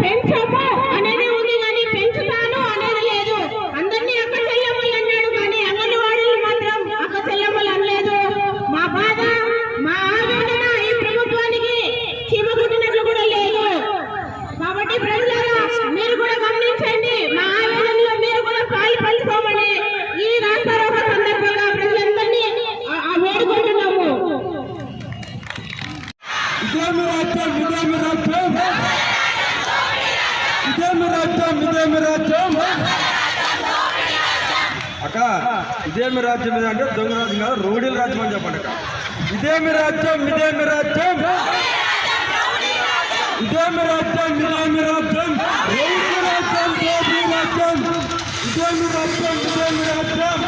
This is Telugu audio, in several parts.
Pinto ఇదేమి రాజ్యం ఇదేమి రాజ్యం ఇదేమి రాజ్యం ఇదేమి రాజ్యం అక్క ఇదేమి రాజ్యం ఇది అంటే దొంగ రాజ్యం కాదు రౌడీల రాజ్యం అని చెప్పండి అక్క. ఇదేమి రాజ్యం ఇదేమి రాజ్యం. ఇదేమి రాజ్యం ఇదేమి రాజ్యం. రౌడీ రాజ్యం దోపిడీ రాజ్యం. ఇదేమి రాజ్యం ఇదేమి రాజ్యం.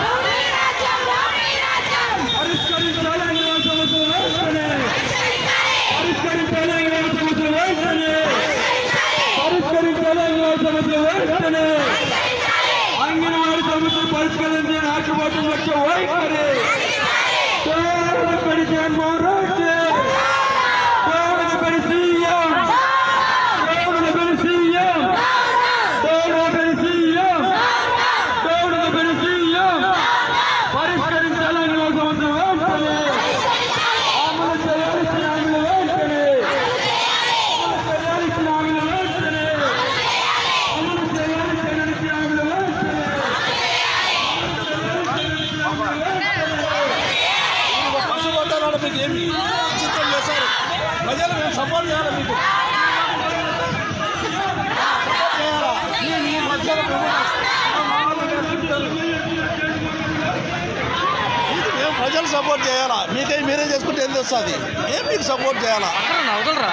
ખર્ચ કરીને જે નાખ્યું હતું વચ્ચે હોય કરે మీకు ఏమి చిత్రం చేశారు? ప్రజలు మేము సపోర్ట్ చేయాలి మీకు? సపోర్ట్ చేయాలా మీ మధ్యలో మేము ప్రజలు సపోర్ట్ చేయాలా? మీకై మీరే చేసుకుంటే ఏం వస్తుంది ఏం మీకు సపోర్ట్ చేయాలా? వదలరా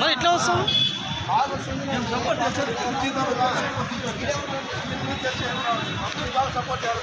మరి ఎట్లా వస్తాం మేము సపోర్ట్ చేయాలి